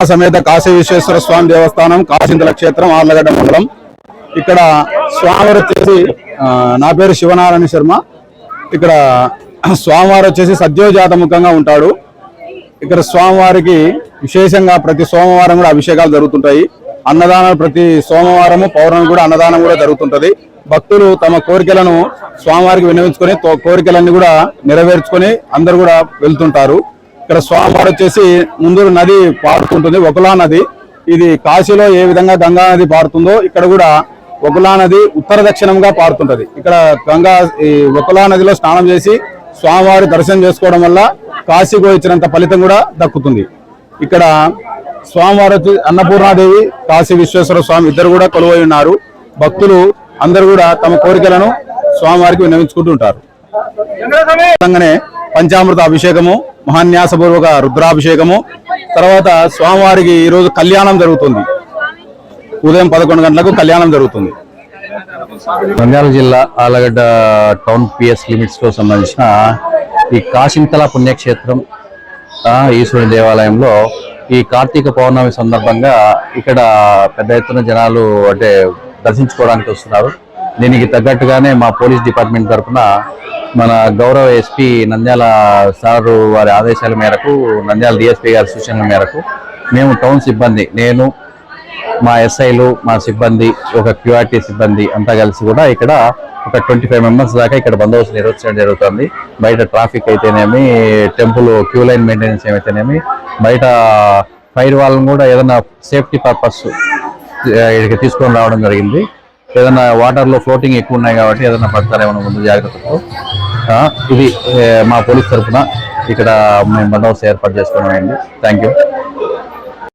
సమేత కాశీ విశ్వేశ్వర స్వామి దేవస్థానం కాశీంతల క్షేత్రం ఆర్లగడ్డ మండలం. ఇక్కడ స్వామివారు వచ్చేసి ఆ, నా పేరు శివనారాయణ శర్మ. ఇక్కడ స్వామివారు వచ్చేసి సద్యోజాతముఖంగా ఉంటాడు. ఇక్కడ స్వామివారికి విశేషంగా ప్రతి సోమవారం కూడా అభిషేకాలు జరుగుతుంటాయి. అన్నదానాలు ప్రతి సోమవారము పౌర్ణమి కూడా అన్నదానం కూడా జరుగుతుంటది. భక్తులు తమ కోరికలను స్వామివారికి విన్నవించుకొని కోరికలన్నీ కూడా నెరవేర్చుకొని అందరు కూడా వెళ్తుంటారు. ఇక్కడ స్వామివారు వచ్చేసి ముందు నది పారుతుంటుంది ఒకలా నది. ఇది కాశీలో ఏ విధంగా గంగా నది పారుతుందో ఇక్కడ కూడా ఒకలా నది ఉత్తర దక్షిణంగా పారుతుంటది. ఇక్కడ గంగా ఈ ఒకలా నదిలో స్నానం చేసి స్వామివారి దర్శనం చేసుకోవడం వల్ల కాశీకి వచ్చినంత ఫలితం కూడా దక్కుతుంది. ఇక్కడ స్వామివారు అన్నపూర్ణాదేవి కాశీ విశ్వేశ్వర స్వామి ఇద్దరు కూడా కొలువై ఉన్నారు. భక్తులు అందరూ కూడా తమ కోరికలను స్వామివారికి విధంగానే పంచామృత అభిషేకము మహాన్యాసపూర్వక రుద్రాభిషేకము. తర్వాత స్వామివారికి ఈ రోజు కళ్యాణం జరుగుతుంది. ఉదయం పదకొండు గంటలకు కళ్యాణం జరుగుతుంది. నంద్యాల జిల్లా ఆలగడ్డ టౌన్ పిఎస్ లిమిట్స్ సంబంధించిన ఈ కాశింతల పుణ్యక్షేత్రం ఆ, ఈశ్వరుని దేవాలయంలో ఈ కార్తీక పౌర్ణమి సందర్భంగా ఇక్కడ పెద్ద ఎత్తున జనాలు అంటే దర్శించుకోవడానికి వస్తున్నారు. దీనికి తగ్గట్టుగానే మా పోలీస్ డిపార్ట్మెంట్ తరఫున మన గౌరవ ఎస్పీ నంద్యాల సారు వారి ఆదేశాల మేరకు నంద్యాల డిఎస్పీ గారి సూచనల మేరకు మేము టౌన్ సిబ్బంది నేను మా ఎస్ఐలు మా సిబ్బంది ఒక క్యూఆర్టీ సిబ్బంది అంతా కలిసి కూడా ఇక్కడ ఒక ట్వంటీ ఫైవ్ మెంబర్స్ దాకా ఇక్కడ బందోబస్తు నిర్వహించడం జరుగుతుంది. బయట ట్రాఫిక్ అయితేనేమి టెంపుల్ క్యూ లైన్ మెయింటెనెన్స్ ఏమైతేనేమి బయట ఫైర్ వాళ్ళని కూడా ఏదైనా సేఫ్టీ పర్పస్ ఇక్కడికి తీసుకొని రావడం జరిగింది. ఏదైనా వాటర్లో ఫ్లోటింగ్ ఎక్కువ ఉన్నాయి కాబట్టి ఏదైనా పడతారేమో ముందు జాగ్రత్తతో? ఆ, ఇది మా పోలీస్ తరఫున ఇక్కడ మేము బందోబస్తు ఏర్పాటు చేసుకోవడం అయింది. Thank you